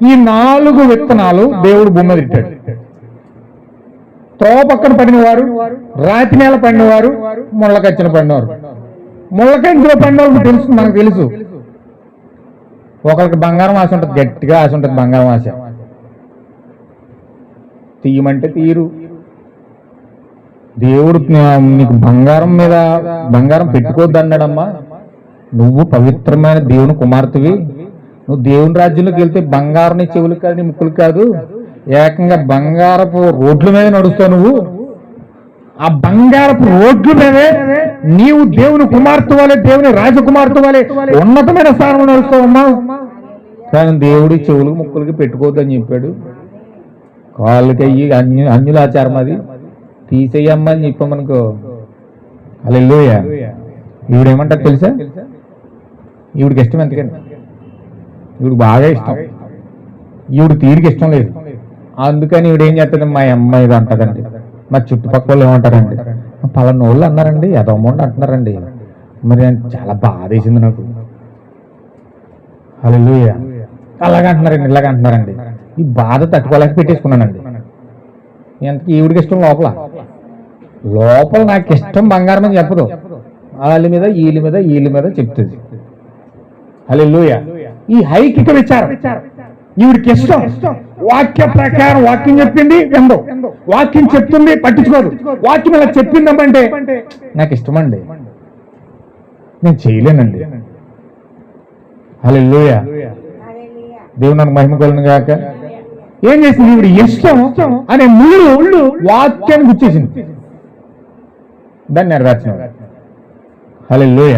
ఈ నాలుగు విత్తనాలు దేవుడు భూమి తిట్టాడు త్రోవ పక్కన పడినవారు రాతి నేల పడినవారు ముళ్ళకచ్చిన పడినవారు. ముళ్ళకంచిలో వాళ్ళకి తెలుసు మనకు తెలుసు. ఒకరికి బంగారం ఆశ ఉంటుంది గట్టిగా ఆశ ఉంటుంది బంగారం ఆశ. తీయమంటే తీరు దేవుడు నీకు బంగారం మీద బంగారం పెట్టుకోవద్దు అన్నాడమ్మా నువ్వు పవిత్రమైన దేవుని కుమార్తెవి. నువ్వు దేవుని రాజ్యంలోకి వెళ్తే బంగారం నీ చెవులు కాదు నీ ముక్కులు కాదు. ఏకంగా బంగారపు రోడ్ల మీద నడుస్తావు నువ్వు. ఆ బంగారపు రోడ్ల మీదే నీవు దేవుని కుమార్తె వలె దేవుని రాజకుమార్తె వలె ఉన్నతమైన స్థానంలో నడుస్తావమ్మా కానీ దేవుడి చెవులకు ముక్కులకి పెట్టుకోవద్దని చెప్పాడు. కాళ్ళకి అయ్యి అన్యు అన్యుల ఆచారం అది. తీసేయమ్మా అని చెప్పమనుకో అల్లెలుయ ఈవిడేమంటారు తెలుసా? ఈవిడికి ఇష్టం ఎంతకని ఈవిడికి బాగా ఇష్టం. ఈవిడ తీరికి ఇష్టం లేదు. అందుకని ఈవిడ ఏం చేస్తుంది మా అమ్మాయి ఇది అంటదండి. మా చుట్టుపక్కల వాళ్ళు ఏమంటారండి పలానా వాళ్ళు అన్నారండి ఎదవమోండి అంటున్నారండి. మరి చాలా బాధ వేసింది నాకు. అల్లు అలాగ అంటున్నారండి ఇలాగ అంటున్నారండి. ఈ బాధ తట్టుకోలేక పెట్టేసుకున్నానండి. ఎంతకి ఈవిడికి ఇష్టం లోపల? లోపల నాకు ఇష్టం బంగారం అని చెప్పదు. వాళ్ళ మీద వీళ్ళ మీద వీళ్ళ మీద చెప్తుంది. హల్లెలూయా. ఈ హైకిక విచారం. ఈవిడికి ఇష్టం. వాక్య ప్రకారం వాక్యం చెప్పింది విందు వాక్యం చెప్తుంది పట్టించుకోదు. వాక్యం ఇలా చెప్పిందమ్మంటే నాకు ఇష్టమండి. నేను చేయలేనండి. హల్లెలూయా. దేవుడు నాకు మహిమ కొలను గాక. ఏం చేసింది? ఈవిడ ఇష్టం అనే ముళ్ళు వాక్యాన్ని గుర్చేసింది దాన్ని నెరవేర్చిన హలో లోయ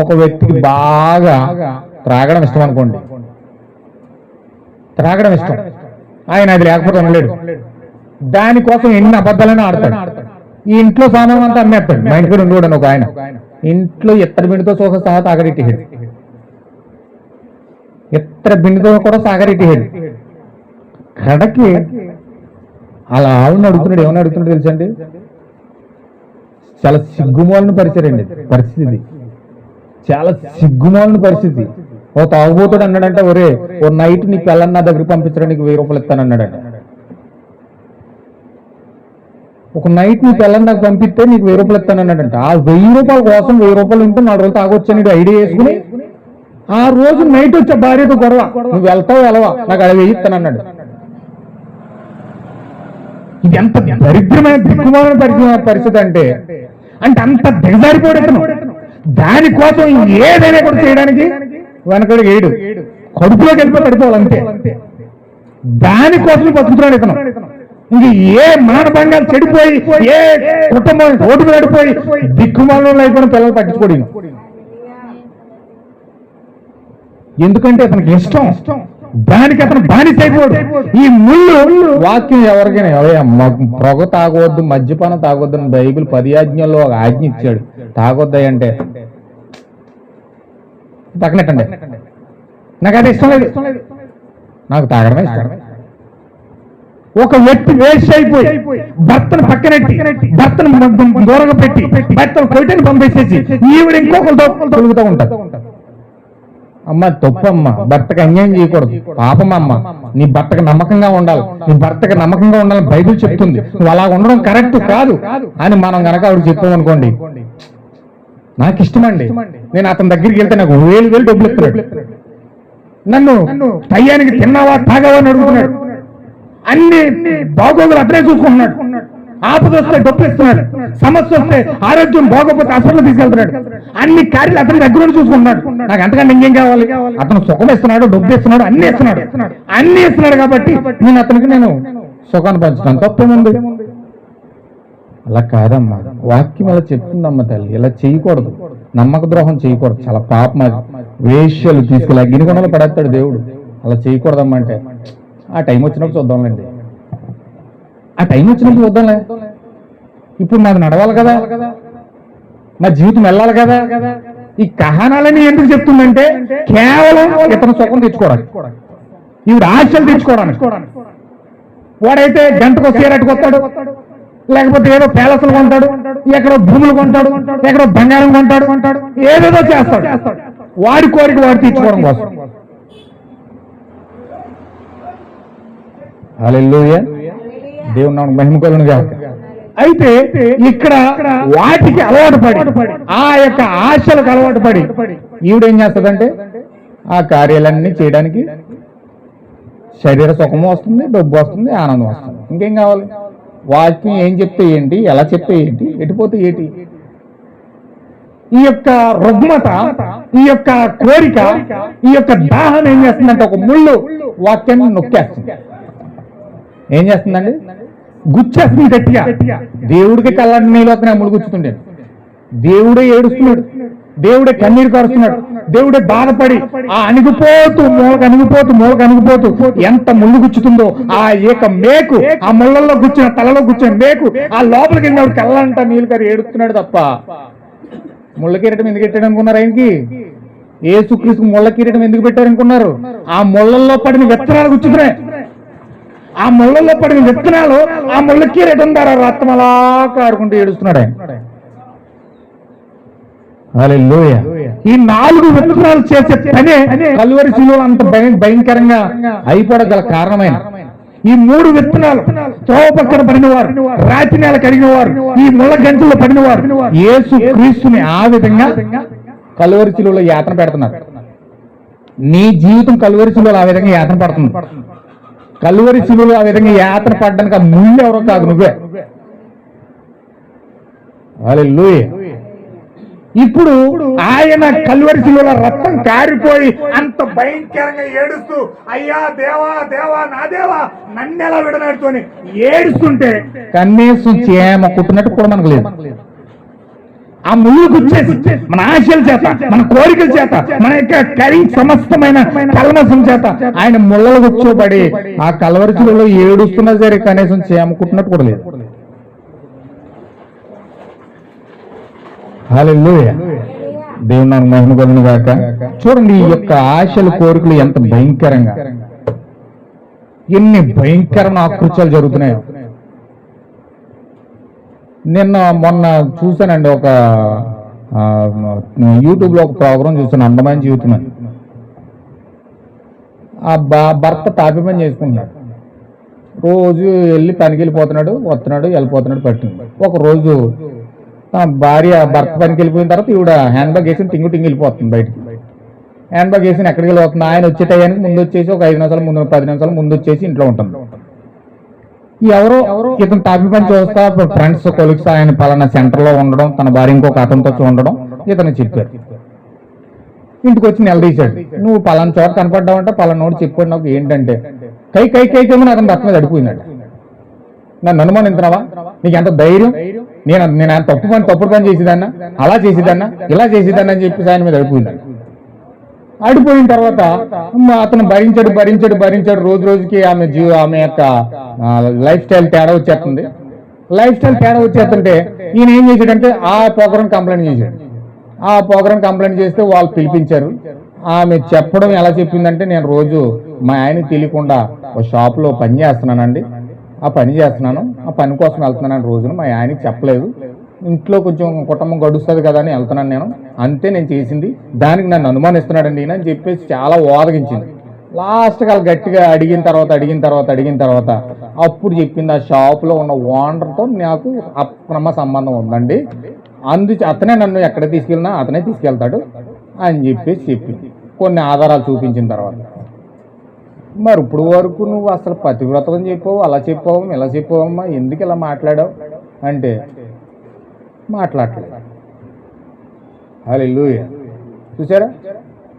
ఒక వ్యక్తికి బాగా త్రాగడం ఇష్టం అనుకోండి. త్రాగడం ఇష్టం. ఆయన అది లేకపోతే ఉండలేడు. దానికోసం ఎన్ని అబద్ధాలైనా ఆడతాడు. ఈ ఇంట్లో సామాన్ అంతా అమ్మేస్తాడు. మా ఇంటికి ఉండకూడదు ఒక ఆయన. ఇంట్లో ఎత్తడి బిండితో సోక సహా తాగరెట్టిహాడు ఎత్తర బిండితో కూడా సాగరెట్టిహాడు కడకి అలా ఆవును అడుగుతున్నాడు ఏమని అడుగుతున్నాడు తెలుసండి చాలా సిగ్గుమాలిన పరిస్థితి అండి. పరిస్థితి చాలా సిగ్గుమాలిన పరిస్థితి. ఓ తాగుబోతుడు అన్నాడంటే ఒరే ఓ నైట్ నీ పిల్లని నా పంపించడానికి వెయ్యి రూపాయలు ఇస్తానన్నాడట ఒక నైట్ నీ పిల్లని నాకు పంపిస్తే నీకు వెయ్యి రూపాయలు ఇస్తానన్నాడంట ఆ వెయ్యి రూపాయల కోసం వెయ్యి రూపాయలు ఉంటే నాలుగు రోజులు తాగొచ్చని ఐడియా వేసుకుని ఆ రోజు నైట్ వచ్చే భార్యతో గొడవ. నువ్వు వెళ్తావు వెళ్ళవా నాకు అది వెయ్యి ఇస్తానన్నాడు ఇది ఎంత దరిద్రమైన దిక్కుమాలిన పరిస్థితి పరిస్థితి అంటే అంటే అంత దిగజారిపోయాడు దానికోసం ఏదైనా కూడా చేయడానికి వెనకడు ఏడు కడుపులోకి వెళ్ళిపోయి పడిపోవాలి అంతే. దానికోసం బతుకుతున్నాడు ఇతను. ఇంక ఏ మానభంగాలు చెడిపోయి ఏ కుటుంబం ఓటుకు పడిపోయి దిక్కుమాలను అయిపోయిన పిల్లలు పట్టించుకోడు ఎందుకంటే అతనికి ఇష్టం. దానికి అతను బానిస అయిపోడు. ఈ ముళ్ళు వాక్యం ఎవరికైనా "ఏవయ్యా, పొగ తాగవద్దు మద్యపానం తాగొద్దు బైబిల్ పది ఆజ్ఞల్లో ఒక ఆజ్ఞ ఇచ్చాడు. తాగొద్దాయంటే తగ్గనట్టండి. నాకు అది ఇష్టం లేదు. నాకు తాగడమే ఇష్టం. ఒక వ్యక్తి వేస్ట్ అయిపోయి భర్తను పక్కనెట్టి భర్తను దూరంగా పెట్టి భర్తను కొట్టని పంపేసేసి ఈవిడ ఇంకొకరితో తొలుగుతూ ఉంటారు. అమ్మ తప్పమ్మ భర్తకు అన్యాయం చేయకూడదు. పాపం అమ్మ. నీ భర్తకు నమ్మకంగా ఉండాలి. నీ భర్తకు నమ్మకంగా ఉండాలని బైబిల్ చెప్తుంది. నువ్వు అలా ఉండడం కరెక్ట్ కాదు. అని మనం గనక ఆవిడ చెప్పామనుకోండి నాకు ఇష్టమండి నేను అతని దగ్గరికి వెళ్తే నాకు వేలు వేలు డబ్బులు ఇస్తున్నాడు. నన్ను టయ్యానికి తిన్నావా తాగావా అని అడుగుతున్నాడు. అన్ని బాగోగులు అతనే చూసుకుంటున్నాడు. ఆపద వస్తే డబ్బులు ఇస్తున్నాడు. సమస్య వస్తే ఆరోగ్యం బాగోపోతే హాస్పిటల్ తీసుకెళ్తున్నాడు. అన్ని కార్యాలు అతని దగ్గర చూసుకుంటున్నాడు. నాకు అంతకంటే ఇంకేం కావాలి? అతను సుఖం ఇస్తున్నాడు డబ్బు ఇస్తున్నాడు అన్ని ఇస్తున్నాడు. అన్ని ఇస్తున్నాడు కాబట్టి నేను అతనికి నేను సుఖాన్ని పంచుతాను తప్పేముంది? అలా కాదమ్మా. వాక్యం అలా చెప్తుందమ్మ తల్లి. ఇలా చేయకూడదు. నమ్మక ద్రోహం చేయకూడదు. చాలా పాపం అది. వేష్యలు తీసుకెళ్ళి అగ్నికొండలు పడేస్తాడు దేవుడు. అలా చేయకూడదమ్మా అంటే. ఆ టైం వచ్చినప్పుడు చూద్దాంలేండి. ఆ టైం వచ్చినప్పుడు చూద్దాంలే. ఇప్పుడు మాది నడవాలి కదా. మా జీవితం వెళ్ళాలి కదా. ఈ కహానాలని ఎందుకు చెప్తుందంటే కేవలం ఇతను సుఖం తెచ్చుకోవడానికి. ఈవిడ ఆశలు తెచ్చుకోవడానికి. వాడైతే గంటకు సీరట్టు వస్తాడు. లేకపోతే ఏదో ప్యాలెస్లు కొంటాడు ఎక్కడో భూములు కొంటాడు ఎక్కడో బంగారం కొంటాడు కొంటాడు ఏదేదో చేస్తాడు. వాడి కోరిక వాడు తీర్చుకోవడం కోసం. దేవుని నామమునకు మహిమ కలుగును గాక. అయితే ఇక్కడ వాటికి అలవాటు పడి ఆ యొక్క ఆశలకు అలవాటు పడి ఈవిడేం చేస్తుందంటే ఆ కార్యాలన్నీ చేయడానికి శరీర సుఖము వస్తుంది డబ్బు వస్తుంది ఆనందం వస్తుంది. ఇంకేం కావాలి? వాక్యం ఏం చెప్తే ఏంటి ఎలా చెప్తే ఏంటి ఎటుపోతే ఏంటి? ఈ యొక్క రుగ్మత ఈ యొక్క కోరిక ఈ యొక్క దాహం ఏం చేస్తుందంటే ఒక ముళ్ళు వాక్యాన్ని నొక్కేస్తుంది. ఏం చేస్తుందండి? గుచ్చేస్తుంది గట్టిగా. దేవుడికి కళ్ళని నీళ్ళు వస్తున్నాయి ముళ్ళు గుచ్చుతుండే దేవుడే ఏడుస్తున్నాడు. దేవుడే కన్నీరు కారుస్తున్నాడు. దేవుడే బాధపడి ఆ అణిగిపోతూ మూలక అణిగిపోతూ మూలక అణిగిపోతూ ఎంత ముళ్ళు గుచ్చుతుందో ఆ ఏక మేకు ఆ ముళ్ళల్లో గుచ్చిన తలలో గుచ్చిన మేకు ఆ లోపలికి వెళ్ళినప్పుడు కళ్ళంట నీళ్ళు కారు ఏడుస్తున్నాడు తప్ప. ముళ్ళ కిరీటం ఎందుకు పెట్టాడు అనుకున్నారు ఆయనకి? ఏసుక్రీస్తు ముళ్ళ కిరీటం ఎందుకు పెట్టారనుకున్నారు ఆ ముళ్ళల్లో పడిన విత్తనాలు గుచ్చుతున్నాయి. ఆ ముళ్ళల్లో పడిన విత్తనాలు ఆ ముళ్ళ కిరీటం ద్వారా రత్నలా అలా కారుకుంటూ ఏడుస్తున్నాడు ఆయన. ఈ నాలుగు విత్తనాలు చేసే పనే కలువరి శిలువ అంత భయ- భయంకరంగా అయిపోవడం కారణమైన ఈ మూడు విత్తనాలు త్రోవ పక్కన పడిన వారు రాతి నేల కడిగిన వారు ఈ ముళ్ళ గంటల్లో పడిన వారు యేసు క్రీస్తుని ఆ విధంగా కలువరి శిలువలో యాతన పెడుతున్నారు. నీ జీవితం కలువరి శిలువలో ఆ విధంగా యాతన పడుతుంది. కలువరి శిలువలో ఆ విధంగా యాతన పడడానికి ఆ ముళ్ళు ఎవరో కాదు నువ్వే. హల్లెలూయా ఇప్పుడు ఆయన కల్వరి శిలువలో రక్తం కారిపోయి అంత భయంకరంగా ఏడుస్తూ అయ్యా దేవా దేవా నా దేవా నన్నెలా విడనాడుతోని ఏడుస్తుంటే కనీసం చేమ కుట్టినట్టు కూడా మనకు లేదు. ఆ ముళ్ళు గుచ్చేసి మన ఆశల చేత మన కోరికల చేత మన యొక్క కరి సమస్తమైన కల్మసం చేత ఆయన ముళ్ళలు కూర్చోబడి ఆ కలవరి శిలువలో ఏడుస్తున్నా సరే కనీసం చేమ కుట్టినట్టు కూడా లేదు. హల్లెలూయా దేవుని నాకు మహిమ కొలను గాక. చూడండి ఈ యొక్క ఆశల కోరికలు ఎంత భయంకరంగా. ఎన్ని భయంకరమైన ఆకృత్యాలు జరుగుతున్నాయో. నిన్న మొన్న చూశానండి ఒక యూట్యూబ్లో ఒక ప్రోగ్రామ్ చూసాను అందమైన జీవితం ఆ బ- భర్త తాపి పని చేసుకుంటున్నాడు. రోజు వెళ్ళి పనికి వెళ్ళిపోతున్నాడు వస్తున్నాడు వెళ్ళిపోతున్నాడు పట్టింది. ఒక రోజు భార్య భర్త పనికి వెళ్ళిపోయిన తర్వాత ఈవిడ హ్యాండ్ బ్యాగ్ వేసి టింగు టింగు వెళ్ళిపోతుంది బయటికి. హ్యాండ్ బ్యాగ్ వేసి ఎక్కడికి వెళ్ళిపోతుంది? ఆయన వచ్చే టయానికి ముందు వచ్చేసి ఒక ఐదు నిమిషాలు ముందు పది నిమిషాలు ముందు వచ్చేసి ఇంట్లో ఉంటుంది. ఈ ఎవరో ఇతను టాపీ పని చూస్తా ఫ్రెండ్స్ కొలిక్స్ ఆయన పలానా సెంటర్లో ఉండడం తన భార్య ఇంకొక అతనితో ఉండడం ఇతను చెప్పారు. ఇంటికి వచ్చి నిలదీశాడు నువ్వు పలానా చోట కనపడ్డావంటే పలానా నోడు చెప్పాడు నాకు ఏంటంటే కై కై కై కై అతను రక్తం మీద అడిపోయిందట నన్ను అనుమానించినావా? నీకు ఎంత ధైర్యం? నేను నేను ఆయన తప్పు పని తప్పుడు పని చేసేదన్నా? అలా చేసేదన్నా? ఇలా చేసేదన్నా అని చెప్పి ఆయన మీద అడిపోయింది అడిపోయిన తర్వాత అతను భరించాడు భరించాడు భరించాడు. రోజు రోజుకి ఆమె జీవ ఆమె యొక్క లైఫ్ స్టైల్ తేడా వచ్చేస్తుంది. లైఫ్ స్టైల్ తేడా వచ్చేస్తుంటే ఈయన ఏం చేశాడంటే ఆ ప్రోగ్రామ్ కంప్లైంట్ చేశాడు. ఆ ప్రోగ్రామ్ కంప్లైంట్ చేస్తే వాళ్ళు పిలిపించారు. ఆమె చెప్పడం ఎలా చెప్పిందంటే నేను రోజు మా ఆయనకి తెలియకుండా ఒక షాప్లో పని చేస్తున్నానండి. ఆ పని చేస్తున్నాను. ఆ పని కోసం వెళ్తున్నాను రోజున మా ఆయనకి చెప్పలేదు. ఇంట్లో కొంచెం కుటుంబం గడుస్తుంది కదా అని వెళ్తున్నాను నేను. అంతే నేను చేసింది. దానికి నన్ను అనుమానిస్తున్నాడండి ఈయన అని చెప్పేసి చాలా ఓదగించింది లాస్ట్కి వాళ్ళు గట్టిగా అడిగిన తర్వాత అడిగిన తర్వాత అడిగిన తర్వాత అప్పుడు చెప్పింది ఆ షాప్లో ఉన్న ఓనర్తో నాకు అక్రమ సంబంధం ఉందండి. అందు అతనే నన్ను ఎక్కడ తీసుకెళ్ళినా అతనే తీసుకెళ్తాడు అని చెప్పేసి చెప్పింది. కొన్ని ఆధారాలు చూపించిన తర్వాత. మరి ఇప్పుడు వరకు నువ్వు అసలు పతివ్రతం అని చెప్పావు అలా చెప్పావు ఇలా చెప్పావమ్మా ఎందుకు ఇలా మాట్లాడావు అంటే మాట్లాడలేదు హల్లెలూయా. చూసారా?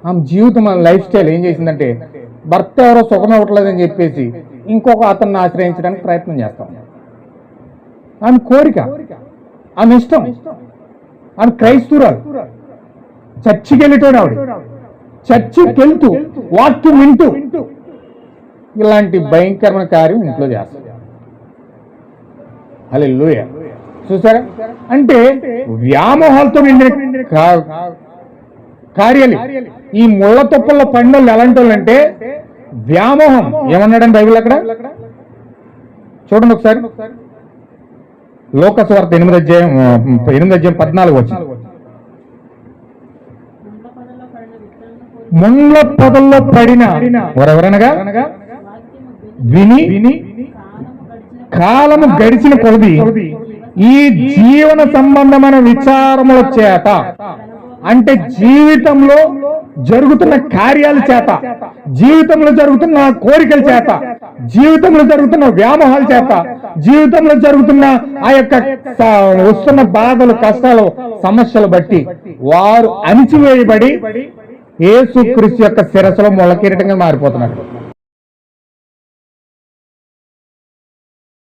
ఆమె జీవితం మన లైఫ్ స్టైల్ ఏం చేసిందంటే భర్త ఎవరో సుఖం ఇవ్వట్లేదని చెప్పేసి ఇంకొక అతన్ని ఆశ్రయించడానికి ప్రయత్నం చేస్తాం. ఆమె కోరిక ఆమె ఇష్టం ఆమె క్రైస్తవురాలు. చర్చికి వెళ్ళేటోడు ఆవిడ. చర్చికి వెళ్తూ వాక్యం వింటూ ఇలాంటి భయంకరమైన కార్యం ఇంట్లో చేస్తాం హల్లెలూయా. చూసారా? అంటే వ్యామోహాలతో నిండిన కార్యాలు. ఈ ముళ్ళ తుప్పల్లో వాళ్ళు ఎలాంటి వాళ్ళు అంటే వ్యామోహం. ఏమన్నాడని బైబిల్ అక్కడ? చూడండి ఒకసారి. లోకస్ వార్త ఎనిమిది అధ్యాయం ఎనిమిది అధ్యాయం పద్నాలుగు వచ్చింది. ముండ్ల కోరి ముండ్ల పొదల్లో పడిన ఎవరెవరనగా విని విని కాలము గడిచిన కొలది ఈ జీవన సంబంధమైన విచారముల చేత అంటే జీవితంలో జరుగుతున్న కార్యాల చేత జీవితంలో జరుగుతున్న కోరికల చేత జీవితంలో జరుగుతున్న వ్యామోహాల చేత జీవితంలో జరుగుతున్న ఆ యొక్క వస్తున్న బాధలు కష్టాలు సమస్యలు బట్టి వారు అణిచివేయబడి యేసుక్రీస్తు యొక్క శిరస్సులో మొలకీరటంగా మారిపోతున్నారు.